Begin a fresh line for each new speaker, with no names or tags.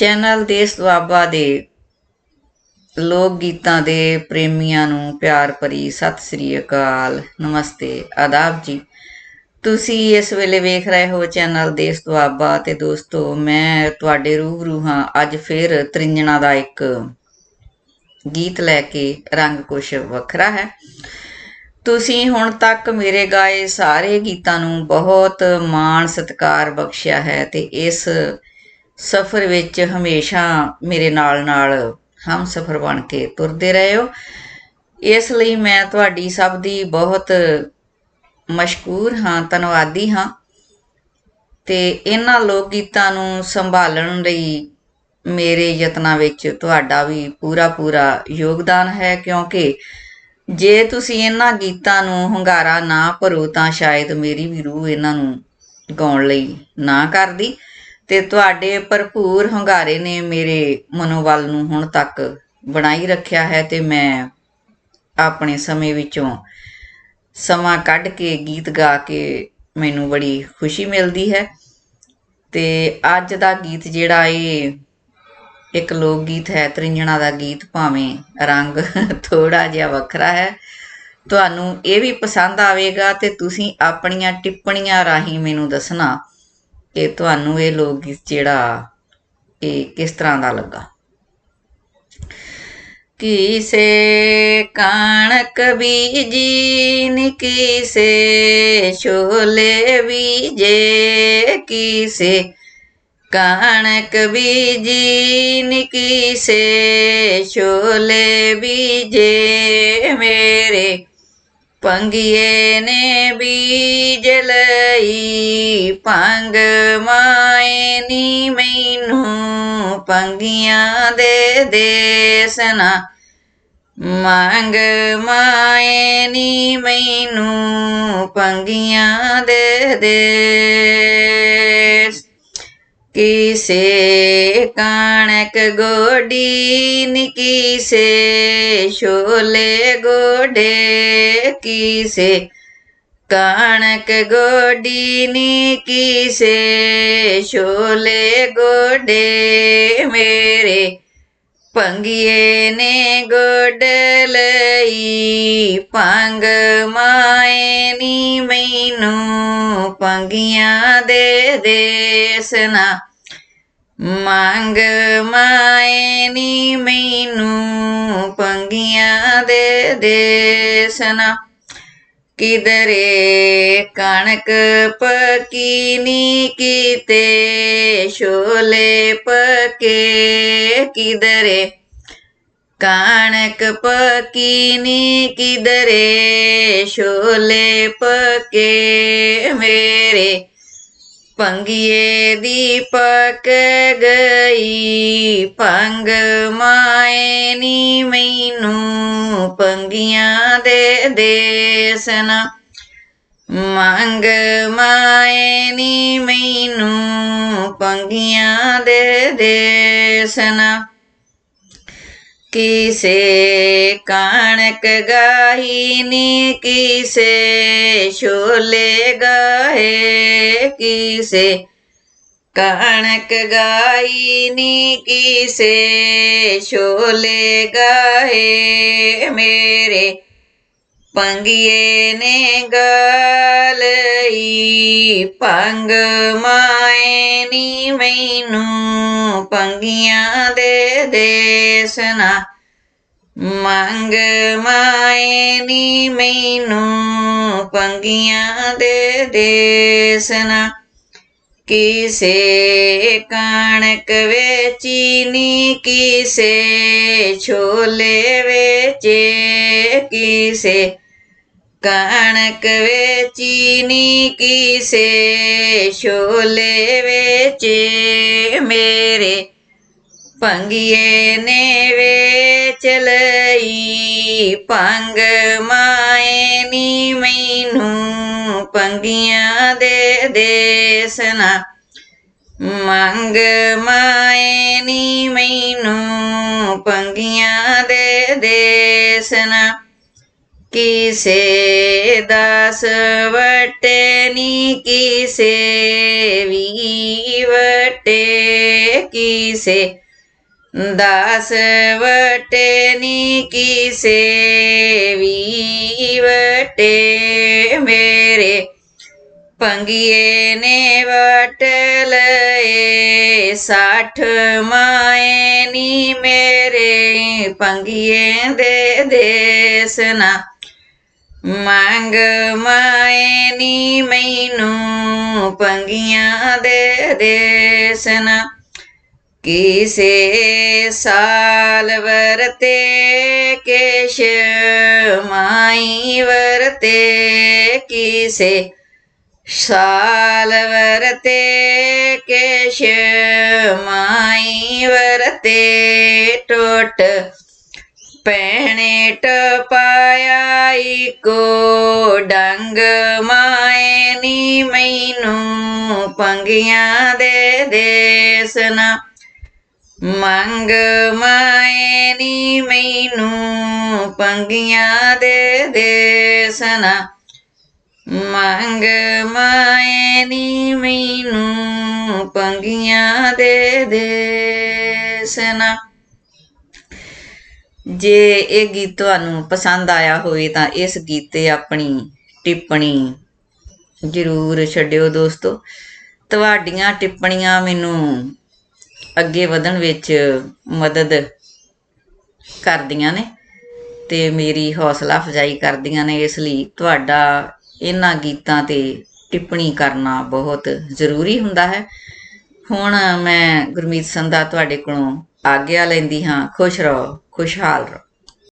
Channel ਦੇਸ਼ ਦੁਆਬਾ ਦੇ ਲੋਕ ਗੀਤਾਂ ਦੇ ਪ੍ਰੇਮੀਆਂ ਨੂੰ ਪਿਆਰ ਭਰੀ ਸਤਿ ਸ੍ਰੀ ਅਕਾਲ। ਨਮਸਤੇ। ਆਦਾਬ ਜੀ। ਤੁਸੀਂ ਇਸ ਵੇਲੇ ਵੇਖ ਰਹੇ ਹੋ ਚੈਨਲ ਦੇਸ਼ ਦੁਆਬਾ ਤੇ ਦੋਸਤੋ, ਮੈਂ ਤੁਹਾਡੇ ਰੂਬਰੂ ਹਾਂ ਅੱਜ ਫਿਰ ਤ੍ਰਿੰਜਣਾ ਦਾ ਇੱਕ ਗੀਤ ਲੈ ਕੇ ਰੰਗ ਕੁਛ ਵੱਖਰਾ ਹੈ। ਤੁਸੀਂ ਹੁਣ ਤੱਕ ਮੇਰੇ ਗਾਏ ਸਾਰੇ ਗੀਤਾਂ ਨੂੰ ਬਹੁਤ ਮਾਣ ਸਤਿਕਾਰ ਬਖਸ਼ਿਆ ਹੈ ਤੇ ਇਸ ਸਫ਼ਰ ਵਿੱਚ ਹਮੇਸ਼ਾ ਮੇਰੇ ਨਾਲ ਨਾਲ ਹਮ ਸਫ਼ਰ ਬਣ ਕੇ ਤੁਰਦੇ ਰਹੇ। ਹੋ ਇਸ ਲਈ ਮੈਂ ਤੁਹਾਡੀ ਸਭ ਦੀ ਬਹੁਤ ਮਸ਼ਕੂਰ ਹਾਂ, ਧੰਨਵਾਦੀ ਹਾਂ ਤੇ ਇਹਨਾਂ ਲੋਕ ਗੀਤਾਂ ਨੂੰ ਸੰਭਾਲਣ ਲਈ ਮੇਰੇ ਯਤਨਾਂ ਵਿੱਚ ਤੁਹਾਡਾ ਵੀ ਪੂਰਾ ਪੂਰਾ ਯੋਗਦਾਨ ਹੈ ਕਿਉਂਕਿ ਜੇ ਤੁਸੀਂ ਇਹਨਾਂ ਗੀਤਾਂ ਨੂੰ ਹੰਗਾਰਾ ਨਾ ਭਰੋ ਤਾਂ ਸ਼ਾਇਦ ਮੇਰੀ ਵੀ ਰੂਹ ਇਹਨਾਂ ਨੂੰ ਗਾਉਣ ਲਈ ਨਾ ਕਰਦੀ। ਤੇ ਤੁਹਾਡੇ ਭਰਪੂਰ ਹੰਗਾਰੇ ਨੇ ਮੇਰੇ ਮਨੋਬਲ ਨੂੰ ਹੁਣ ਤੱਕ ਬਣਾਈ ਰੱਖਿਆ ਹੈ ਤੇ ਮੈਂ ਆਪਣੇ ਸਮੇਂ ਵਿੱਚੋਂ ਸਮਾਂ ਕੱਢ ਕੇ ਗੀਤ ਗਾ ਕੇ ਮੈਨੂੰ ਬੜੀ ਖੁਸ਼ੀ ਮਿਲਦੀ ਹੈ। ਤੇ ਅੱਜ ਦਾ ਗੀਤ ਜਿਹੜਾ ਇਹ ਇੱਕ ਲੋਕ ਗੀਤ ਹੈ, ਤ੍ਰਿੰਜਣਾ ਦਾ ਗੀਤ ਭਾਵੇਂ ਰੰਗ ਥੋੜਾ ਜਿਹਾ ਵੱਖਰਾ ਹੈ। ਤੁਹਾਨੂੰ ਇਹ ਵੀ ਪਸੰਦ ਆਵੇਗਾ ਤੇ ਤੁਸੀਂ ਆਪਣੀਆਂ ਟਿੱਪਣੀਆਂ ਰਾਹੀਂ ਮੈਨੂੰ ਦੱਸਣਾ ਕਿ ਤੁਹਾਨੂੰ ਇਹ ਲੋਕ ਗੀਤ ਜਿਹੜਾ ਇਹ ਕਿਸ ਤਰ੍ਹਾਂ ਦਾ ਲੱਗਾ? ਕਿਸੇ ਕਣਕ ਬੀਜੀ ਨੀ ਕਿਸੇ ਛੋਲੇ ਬੀਜੇ, ਕਿਸੇ ਕਣਕ ਬੀਜੀ ਨੀ ਕਿਸੇ ਛੋਲੇ ਬੀਜੇ। ਮੇਰੇ ਪੰਗੀਏ ਨੇ ਬੀਜ ਲਈ, ਪੰਗ ਮਾਏ ਨੀ ਮੈਨੂੰ। ਪੰਗੀਆਂ ਦੇ ਦੇਸਨਾ ਮੰਗ ਮਾਏ ਨੀ ਮੈਨੂੰ। ਪੰਗੀਆਂ ਦੇ ਦੇਸ। ਕਿਸੇ ਕਣਕ ਗੋਡੀ ਨੀ ਕਿਸੇ ਛੋਲੇ ਗੋਡੇ ਕਿਸੇ ਕਣਕ ਗੋਡੀ ਨੀ ਕਿਸੇ ਛੋਲੇ ਗੋਡੇ ਮੇਰੇ ਪੰਗੀਏ ਨੇ ਗੋਡ ਲਈ, ਪੰਗ ਮਾਏ ਨੀ ਮੈਨੂੰ, ਪੰਗੀਆਂ ਦੇ ਦੇਸਨਾ ਮੰਗ ਮਾਇਨੀ ਮੈਨੂੰ, ਪੰਗੀਆਂ ਦੇ ਦੇਸਨਾ ਕਿਦਰੇ ਕਣਕ ਪਕੀਨੀ ਕੀਤੇ ਛੋਲੇ ਪਕੇ ਕਿਦਰੇ ਕਣਕ ਪਕੀ ਨੀ ਕਿਦਰੇ ਛੋਲੇ ਪਕੇ ਮੇਰੇ। ਪੰਗੀਏ ਦੀ ਪਕ ਗਈ, ਪੰਗ ਮਾਏ ਨੀ ਮੈਨੂੰ ਪੰਗੀਆਂ ਦੇ ਦੇਸਨਾ ਮੰਗ ਮਾਏ ਨੀ ਮੈਨੂੰ ਪੰਗੀਆਂ ਦੇ ਦੇਸਨਾ ਕਿਸੇ ਕਣਕ ਗਾਹੀ ਨੀ ਕਿਸੇ ਛੋਲੇ ਗਾਏ ਕਿਸੇ ਕਣਕ ਗਾਈ ਨੀ ਕਿਸੇ ਛੋਲੇ ਗਾਏ ਮੇਰੇ ਪੰਗੀਏ ਨੇ ਗਾਲਈ ਪੰਗ ਮਾਏ ਨੀ ਮੈਨੂੰ, ਪੰਗੀਆਂ ਦੇ ਦੇਸਨਾ ਮੰਗ ਮਾਏ ਨੀ ਮੈਨੂੰ, ਪੰਗੀਆਂ ਦੇ ਦੇਸਨਾ ਕਿਸੇ ਕਣਕ ਵੇਚੀ ਨੀ, ਕਿਸੇ ਛੋਲੇ ਵੇਚੇ ਕਿਸੇ ਕਣਕ ਵੇਚੀ ਨੀ ਕਿਸੇ ਛੋਲੇ ਵੇਚੇ ਮੇਰੇ। ਪੰਗੀਏ ਨੇ ਵੇਚ ਲਈ, ਪੰਗ ਮਾਏ ਨੀ ਮੈਨੂੰ। ਪੰਗੀਆਂ ਦੇ ਦੇਸਨਾ ਮੰਗ ਮਾਏ ਨੀ ਮੈਨੂੰ। ਪੰਗੀਆਂ ਦੇ ਦੇਸਨਾ ਕਿਸੇ ਦਸ ਵਟੇ ਨੀ ਕਿਸੇ ਵੀ ਵਟੇ ਕਿਸੇ ਦਸ ਵਟੇ ਨੀ ਕਿਸੇ ਵੀ ਵਟੇ ਮੇਰੇ ਪੰਗੀਏ ਨੇ ਵਟ ਲਏ ਸਾਠ ਮਾਏ ਨੀ ਮੇਰੇ ਪੰਗੀਏ ਦੇ ਦੇਸਨਾ ਮੰਗ ਮਾਏ ਨੀ ਮੈਨੂੰ ਪੰਗੀਆਂ ਦੇ ਦੇਸ ਕਿਸੇ ਸਾਲ ਵਰਤੇ, ਕੇਸ਼ ਮਾਈ ਵਰਤੇ, ਕਿਸੇ ਸਾਲ ਵਰਤੇ, ਕੇਸ਼ ਮਾਈ ਵਰਤੇ, ਟੋਟ ਪੈਣੇ ਟਪਾਇਆ ਕੋ ਡੰਗ ਮਾਏ ਨੀ ਮੈਨੂੰ ਪੰਗੀਆਂ ਦੇ ਦੇਸ ਮੰਗ ਮਾਇਨੀ ਮੈਨੂੰ ਪੰਗੀਆਂ ਦੇ ਦੇਸਨਾ ਮੰਗ ਮਾਇਨੀ ਮੈਨੂੰ ਪੰਗੀਆਂ ਦੇ ਦੇਸਨਾ ਜੇ ਇਹ ਗੀਤ ਤੁਹਾਨੂੰ ਪਸੰਦ ਆਇਆ ਹੋਵੇ ਤਾਂ ਇਸ ਗੀਤ ਤੇ ਆਪਣੀ ਟਿੱਪਣੀ ਜ਼ਰੂਰ ਛੱਡਿਓ ਦੋਸਤੋ। ਤੁਹਾਡੀਆਂ ਟਿੱਪਣੀਆਂ ਮੈਨੂੰ ਅੱਗੇ ਵਧਣ ਵਿੱਚ ਮਦਦ ਕਰਦੀਆਂ ਨੇ ਤੇ ਮੇਰੀ ਹੌਸਲਾ ਅਫਜ਼ਾਈ ਕਰਦੀਆਂ ਨੇ, ਇਸ ਲਈ ਤੁਹਾਡਾ ਇਹਨਾਂ ਗੀਤਾਂ ਤੇ ਟਿੱਪਣੀ ਕਰਨਾ ਬਹੁਤ ਜ਼ਰੂਰੀ ਹੁੰਦਾ ਹੈ। ਹੁਣ ਮੈਂ ਗੁਰਮੀਤ ਸੰਧਾ ਤੁਹਾਡੇ ਕੋਲੋਂ ਆਗਿਆ ਲੈਂਦੀ ਹਾਂ। ਖੁਸ਼ ਰਹੋ। ਖੁਸ਼ਹਾਲ ਰਹੋ